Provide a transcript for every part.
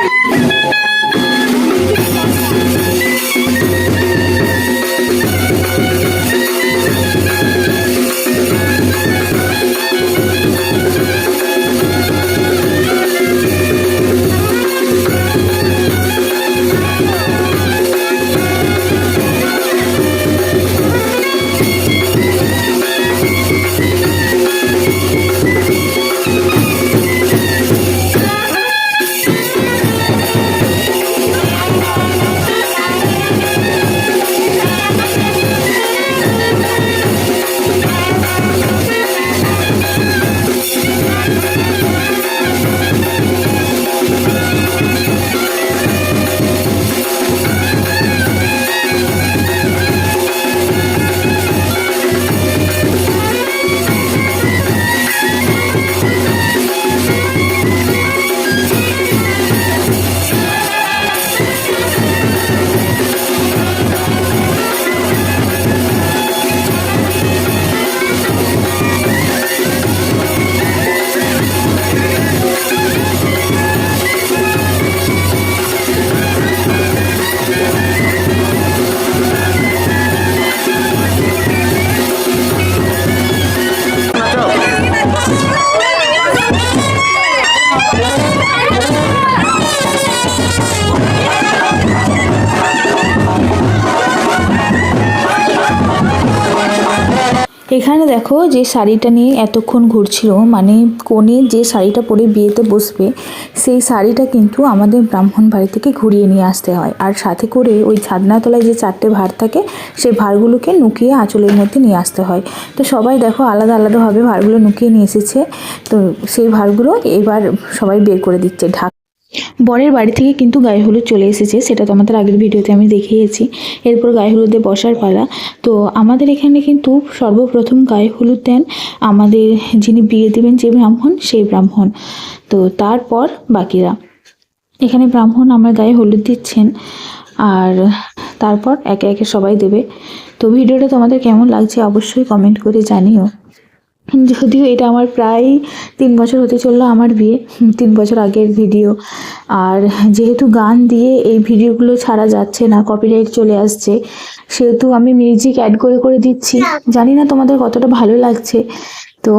Música এখানে দেখো যে শাড়িটা নিয়ে এতক্ষণ ঘুরছিল মানে কোণে যে শাড়িটা পরে বিয়েতে বসবে, সেই শাড়িটা কিন্তু আমাদের ব্রাহ্মণ বাড়ি থেকে ঘুরিয়ে নিয়ে আসতে হয়। আর সাথে করে ওই ছাদনাতলায় যে চারটে ভার থাকে, সেই ভারগুলোকে নুকিয়ে আঁচলের মধ্যে নিয়ে আসতে হয়। তো সবাই দেখো আলাদা আলাদাভাবে ভারগুলো নুকিয়ে নিয়ে এসেছে, তো সেই ভারগুলো এবার সবাই বের করে দিচ্ছে। ঢাক বরের বাড়ি থেকে কিন্তু গায়ে হলুদ চলে এসেছে, সেটা তো আমাদের আগের ভিডিওতে আমি দেখিয়েছি। এরপর গায়ে হলুদে বসার পালা। তো আমাদের এখানে কিন্তু সর্বপ্রথম গায়ে হলুদ দেন আমাদের যিনি বিয়ে দেবেন যে ব্রাহ্মণ, সেই ব্রাহ্মণ। তো তারপর বাকিরা। এখানে ব্রাহ্মণ আমার গায়ে হলুদ দিচ্ছেন আর তারপর একে একে সবাই দেবে। তো ভিডিওটা তোমাদের কেমন লাগছে অবশ্যই কমেন্ট করে জানিও। যদিও এটা আমার প্রায় তিন বছর হতে চলল আমার বিয়ে তিন বছর আগের ভিডিও। আর যেহেতু গান দিয়ে এই ভিডিওগুলো ছাড়া যাচ্ছে না কপিরাইট চলে আসছে, সেহেতু আমি মিউজিক অ্যাড করে করে দিচ্ছি। জানি না তোমাদের কতটা ভালো লাগছে, তো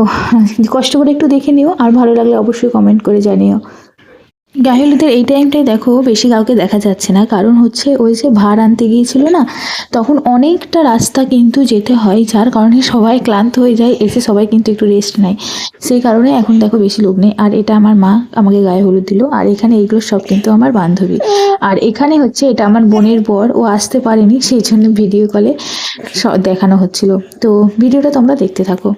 কষ্ট করে একটু দেখে নিও, আর ভালো লাগলে অবশ্যই কমেন্ট করে জানিও। গায়ে হলুদের এই টাইমটাই দেখো বেশি কাউকে দেখা যাচ্ছে না। কারণ হচ্ছে ওই যে ভার আনতে গিয়েছিল না, তখন অনেকটা রাস্তা কিন্তু যেতে হয়, যার কারণে সবাই ক্লান্ত হয়ে যায়, এসে সবাই কিন্তু একটু রেস্ট নেয়। সেই কারণে এখন দেখো বেশি লোক নেই। আর এটা আমার মা আমাকে গায়ে হলুদ দিল। আর এখানে এইগুলো সব কিন্তু আমার বান্ধবী। আর এখানে হচ্ছে এটা আমার বোনের বর, ও আসতে পারেনি, সেই জন্য ভিডিও কলে দেখানো হচ্ছিল। তো ভিডিওটা তোমরা দেখতে থাকো।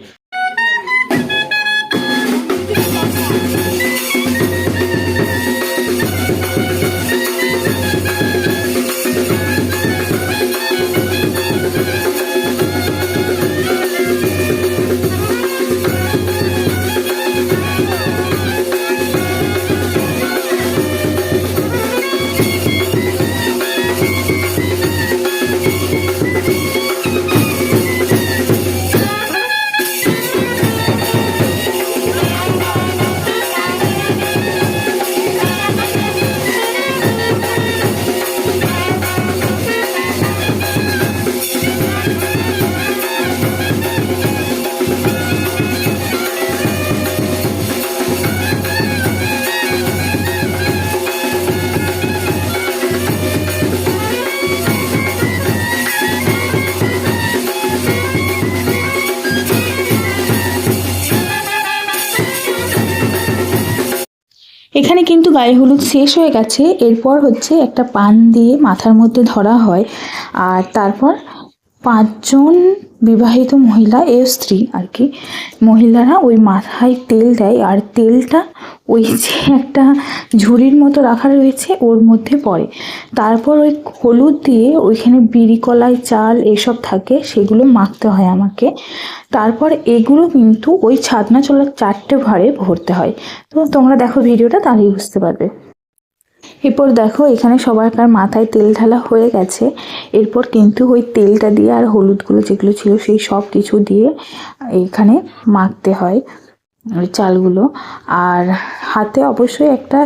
এখানে কিন্তু গায়ে হলুদ শেষ হয়ে গেছে। এরপর হচ্ছে একটা পান দিয়ে মাথার মধ্যে ধরা হয়। আর তারপর পাঁচজন বিবাহিত মহিলা, এ স্ত্রী আর কি, মহিলারা ওই মাথায় তেল দেয়। আর তেলটা ওই যে একটা ঝুড়ির মতো রাখা রয়েছে, ওর মধ্যে পড়ে। তারপর ওই হলুদ দিয়ে ওইখানে বিড়ি কলাই, চাল এসব থাকে, সেগুলো মাখতে হয় আমাকে। তারপর এগুলো কিন্তু ওই ছাদনা চলার চারটে ভারে ভরতে হয়। তো তোমরা দেখো ভিডিওটা, তাহলেই বুঝতে পারবে। এরপর দেখো, এখানে সবারকার মাথায় তেল ঢালা হয়ে গেছে। এরপর কিন্তু ওই তেলটা দিয়ে আর হলুদগুলো যেগুলো ছিল, সেই সব কিছু দিয়ে এখানে মাখতে হয়। ওই চালগুলো। আর হাতে অবশ্যই একটা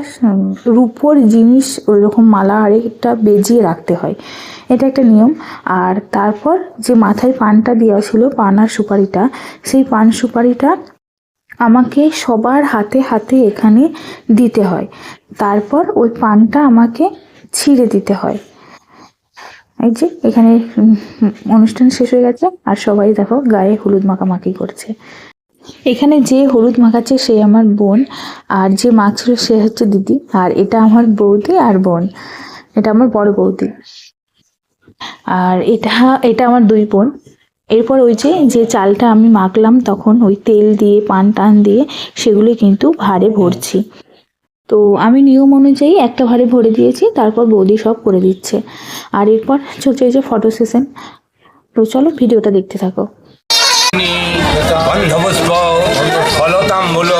রূপোর জিনিস ওই রকম মালা আরেকটা বেজিয়ে রাখতে হয়। এটা একটা নিয়ম। আর তারপর যে মাথায় পানটা দেওয়া ছিল, পান আর সুপারিটা, সেই পান সুপারিটা আমাকে সবার হাতে হাতে এখানে দিতে হয়। তারপর ওই পানটা আমাকে ছিঁড়ে দিতে হয়। এই যে, এখানে অনুষ্ঠান শেষ হয়ে গেছে। আর সবাই দেখো, গায়ে হলুদ মাখামাখি করছে। এখানে যে হলুদ মাখাচ্ছে সে আমার বোন, আর যে মাখছিল সে হচ্ছে দিদি, আর এটা আমার বৌদি আর বোন। এটা আমার বড় বৌদি। আর এটা এটা আমার দুই বোন। এরপর ওই যে যে চালটা আমি মাখলাম তখন ওই তেল দিয়ে, পান টান দিয়ে, সেগুলো কিন্তু ভারে ভরছি। তো আমি নিয়ম অনুযায়ী একটা ভারে ভরে দিয়েছি, তারপর বৌদি সব করে দিচ্ছে। আর এরপর চলছে যে ফটো সেশন তো চলো, ভিডিওটা দেখতে থাকো। গন্ধপুষ্প ফলতাম্বুল